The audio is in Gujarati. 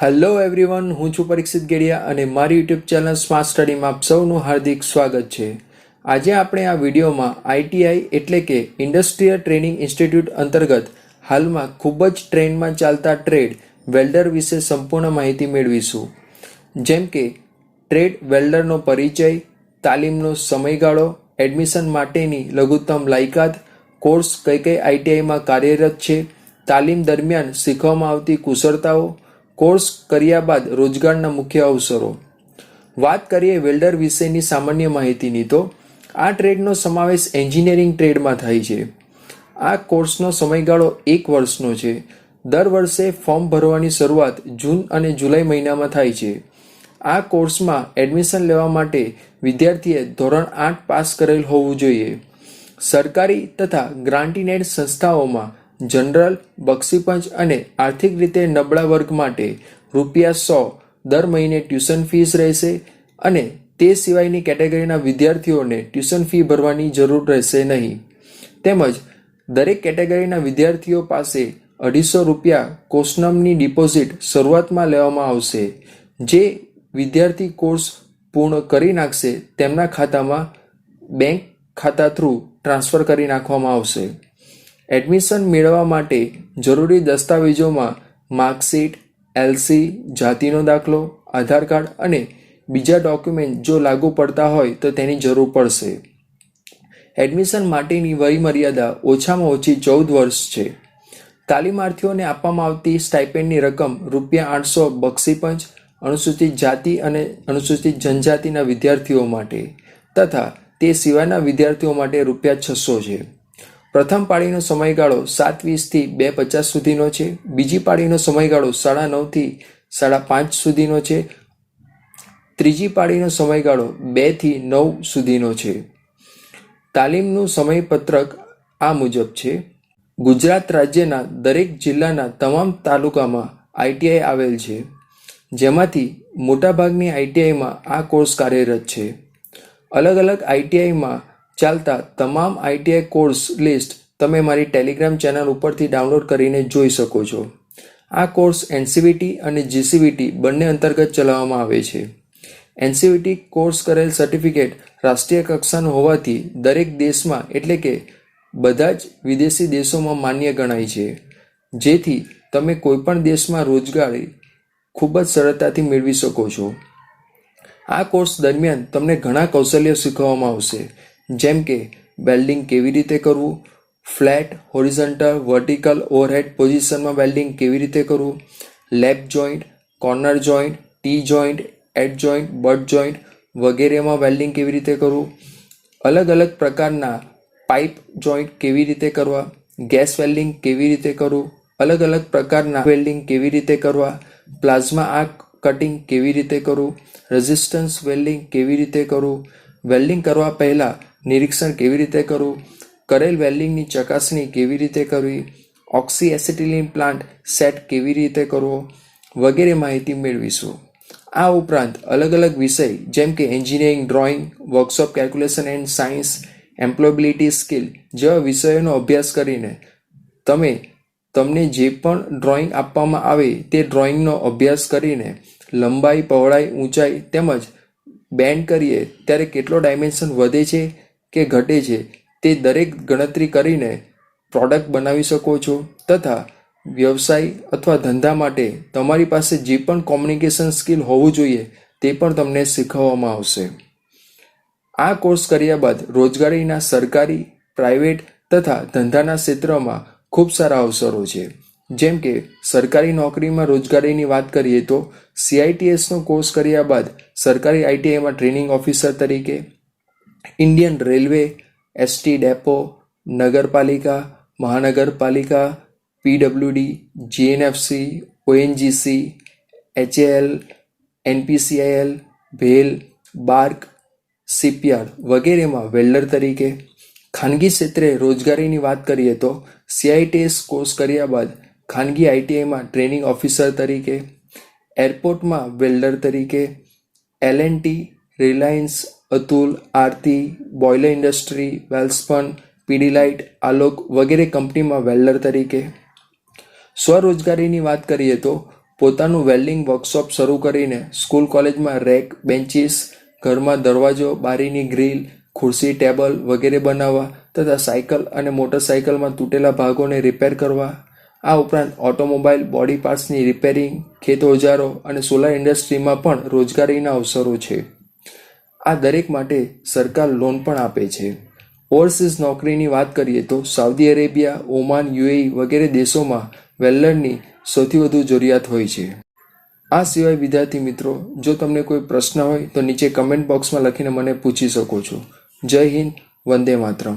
હેલો એવરીવન હું છું પરીક્ષિત ગેડિયા અને મારી યુટ્યુબ ચેનલ સ્માર્ટ સ્ટડીમાં આપ સૌનું હાર્દિક સ્વાગત છે. આજે આપણે આ વિડીયોમાં આઈટીઆઈ એટલે કે ઇન્ડસ્ટ્રીયલ ટ્રેનિંગ ઇન્સ્ટિટ્યૂટ અંતર્ગત હાલમાં ખૂબ જ ટ્રેન્ડમાં ચાલતા ટ્રેડ વેલ્ડર વિશે સંપૂર્ણ માહિતી મેળવીશું. જેમ કે ટ્રેડ વેલ્ડરનો પરિચય, તાલીમનો સમયગાળો, એડમિશન માટેની લઘુત્તમ લાયકાત, કોર્સ કઈ કઈ આઈટીઆઈમાં કાર્યરત છે, તાલીમ દરમિયાન શીખવામાં આવતી કુશળતાઓ કોર્સ કર્યા બાદ રોજગારના મુખ્ય અવસરો. વાત કરીએ વેલ્ડર વિશેની સામાન્ય માહિતીની તો, આ ટ્રેડનો સમાવેશ એન્જિનિયરિંગ ટ્રેડમાં થાય છે. આ કોર્સનો સમયગાળો એક વર્ષનો છે. દર વર્ષે ફોર્મ ભરવાની શરૂઆત જૂન અને જુલાઈ મહિનામાં થાય છે. આ કોર્સમાં એડમિશન લેવા માટે વિદ્યાર્થીએ ધોરણ આઠ પાસ કરેલ હોવું જોઈએ. સરકારી તથા ગ્રાન્ટીનેડ સંસ્થાઓમાં જનરલ બક્ષીપંચ અને આર્થિક રીતે નબળા વર્ગ માટે રૂપિયા સો દર મહિને ટ્યુશન ફીસ રહેશે અને તે સિવાયની કેટેગરીના વિદ્યાર્થીઓને ટ્યુશન ફી ભરવાની જરૂર રહેશે નહીં. તેમજ દરેક કેટેગરીના વિદ્યાર્થીઓ પાસે અઢીસો રૂપિયા કોસ્નમની ડિપોઝિટ શરૂઆતમાં લેવામાં આવશે. જે વિદ્યાર્થી કોર્સ પૂર્ણ કરી નાખશે, તેમના ખાતામાં બેંક ખાતા થ્રુ ટ્રાન્સફર કરી નાખવામાં આવશે. એડમિશન મેળવવા માટે જરૂરી દસ્તાવેજોમાં માર્કશીટ, એલસી, જાતિનો દાખલો, આધાર કાર્ડ અને બીજા ડોક્યુમેન્ટ જો લાગુ પડતા હોય તો તેની જરૂર પડશે. એડમિશન માટેની વયમર્યાદા ઓછામાં ઓછી ચૌદ વર્ષ છે. તાલીમાર્થીઓને આપવામાં આવતી સ્ટાઇપેન્ડની રકમ રૂપિયા આઠસો બક્ષીપંચ અનુસૂચિત જાતિ અને અનુસૂચિત જનજાતિના વિદ્યાર્થીઓ માટે તથા તે સિવાયના વિદ્યાર્થીઓ માટે રૂપિયા છસો છે. પ્રથમ પાળીનો સમયગાળો સાત વીસથી બે પચાસ સુધીનો છે. બીજી પાળીનો સમયગાળો સાડા નવથી સાડા પાંચ સુધીનો છે. ત્રીજી પાળીનો સમયગાળો બેથી નવ સુધીનો છે. તાલીમનું સમયપત્રક આ મુજબ છે. ગુજરાત રાજ્યના દરેક જિલ્લાના તમામ તાલુકામાં આઈટીઆઈ આવેલ છે. જેમાંથી મોટાભાગની આઈટીઆઈમાં આ કોર્સ કાર્યરત છે. અલગ અલગ આઈટીઆઈમાં ચાલતા તમામ આઈટીઆઈ કોર્સ લિસ્ટ તમે મારી ટેલિગ્રામ ચેનલ ઉપરથી ડાઉનલોડ કરીને જોઈ શકો છો. આ કોર્સ એનસીવીટી અને જીસીવીટી બંને અંતર્ગત ચલાવવામાં આવે છે. એનસીવીટી કોર્સ કરેલ સર્ટિફિકેટ રાષ્ટ્રીય કક્ષાનું હોવાથી દરેક દેશમાં એટલે કે બધા જ વિદેશી દેશોમાં માન્ય ગણાય છે. જેથી તમે કોઈપણ દેશમાં રોજગારી ખૂબ જ સરળતાથી મેળવી શકો છો. આ કોર્સ દરમિયાન તમને ઘણા કૌશલ્યો શીખવવામાં આવશે. જેમ કે વેલ્ડિંગ કેવી રીતે કરવું ફ્લેટ હોરિઝન્ટલ વર્ટિકલ ઓવરહેડ પોઝિશનમાં વેલ્ડિંગ કેવી રીતે કરવું lap joint corner joint T joint edge joint butt joint વગેરેમાં વેલ્ડિંગ કેવી રીતે કરવું, અલગ અલગ પ્રકારના પાઇપ જોઈન્ટ કેવી રીતે કરવા ગેસ વેલ્ડિંગ કેવી રીતે કરવું, અલગ અલગ પ્રકારના વેલ્ડિંગ કેવી રીતે કરવા પ્લાઝમા આર્ક કટિંગ કેવી રીતે કરવું રેઝિસ્ટન્સ વેલ્ડિંગ કેવી રીતે કરવું વેલ્ડિંગ કરવા પહેલાં નિરીક્ષણ કેવી રીતે કરવું? કરેલ વેલ્ડિંગની ચકાસણી કેવી રીતે કરવી? ઓક્સી એસિટિલિન પ્લાન્ટ સેટ કેવી રીતે કરવો? વગેરે માહિતી મેળવીશું. આ ઉપરાંત અલગ અલગ વિષય, જેમ કે engineering, drawing, workshop, calculation and science, employability skill જેવા વિષયોનો અભ્યાસ કરીને તમે, તમને જે પણ ડ્રોઈંગ આપવામાં આવે તે ડ્રોઈંગનો અભ્યાસ કરીને લંબાઈ, પહોળાઈ, ઊંચાઈ તેમજ બેન્ડ કરીએ, ત્યારે કેટલો ડાયમેન્શન વધે છે? કે ઘટે છે, તે દરેક ગણતરી કરીને પ્રોડક્ટ બનાવી શકો છો તથા વ્યવસાય અથવા ધંધા માટે તમારી પાસે જે પણ કોમ્યુનિકેશન સ્કિલ હોવું જોઈએ, તે પણ તમને શીખવવામાં આવશે. આ કોર્સ કર્યા બાદ રોજગારીના સરકારી પ્રાઇવેટ તથા ધંધાના ક્ષેત્રમાં ખૂબ સારા અવસરો છે. જેમ કે સરકારી નોકરીમાં રોજગારીની વાત કરીએ તો સીઆઈટીએસનો કોર્સ કર્યા બાદ સરકારી આઈટીઆઈમાં ટ્રેનિંગ ઓફિસર તરીકે ઇન્ડિયન રેલવે એસટી ડેપો નગરપાલિકા મહાનગરપાલિકા પીડબ્લ્યુડી જીએનએફસી ઓએનજીસી એચએએલ એનપીસીઆઈએલ ભેલ બાર્ક શિપયાર્ડ વગેરેમાં વેલ્ડર તરીકે ખાનગી ક્ષેત્રે રોજગારીની વાત કરીએ તો સીઆઈટીએસ કોર્સ કર્યા બાદ ખાનગી આઈટીઆઈમાં ટ્રેનિંગ ઓફિસર તરીકે, એરપોર્ટમાં વેલ્ડર તરીકે L and Reliance Atul, Aarti boiler industry, Welspun Pidilite Alok વગેરે કંપનીમાં વેલ્ડર તરીકે. સ્વરોજગારીની વાત કરીએ તો પોતાનું વેલ્ડિંગ વર્કશોપ શરૂ કરીને સ્કૂલ કોલેજમાં રેક, બેન્ચીસ, ઘરમાં દરવાજો, બારીની ગ્રીલ, ખુરશી, ટેબલ વગેરે બનાવવા તથા સાયકલ અને મોટરસાયકલમાં તૂટેલા ભાગોને રિપેર કરવા. આ ઉપરાંત ઓટોમોબાઈલ, બોડી પાર્ટ્સની રિપેરિંગ, ખેત ઓજારો અને સોલાર ઇન્ડસ્ટ્રીમાં પણ રોજગારીના અવસરો છે. આ દરેક માટે સરકાર લોન પણ આપે છે. ઓવરસીઝ નોકરીની વાત કરીએ તો સાઉદી અરેબિયા ઓમાન યુએઈ વગેરે દેશોમાં વેલ્ડરની સૌથી વધુ જરૂરિયાત હોય છે. આ સિવાય વિદ્યાર્થી મિત્રો, જો તમને કોઈ પ્રશ્ન હોય તો નીચે કમેન્ટ બોક્સમાં લખીને મને પૂછી શકો છો. જય હિન્દ, વંદે માતરમ.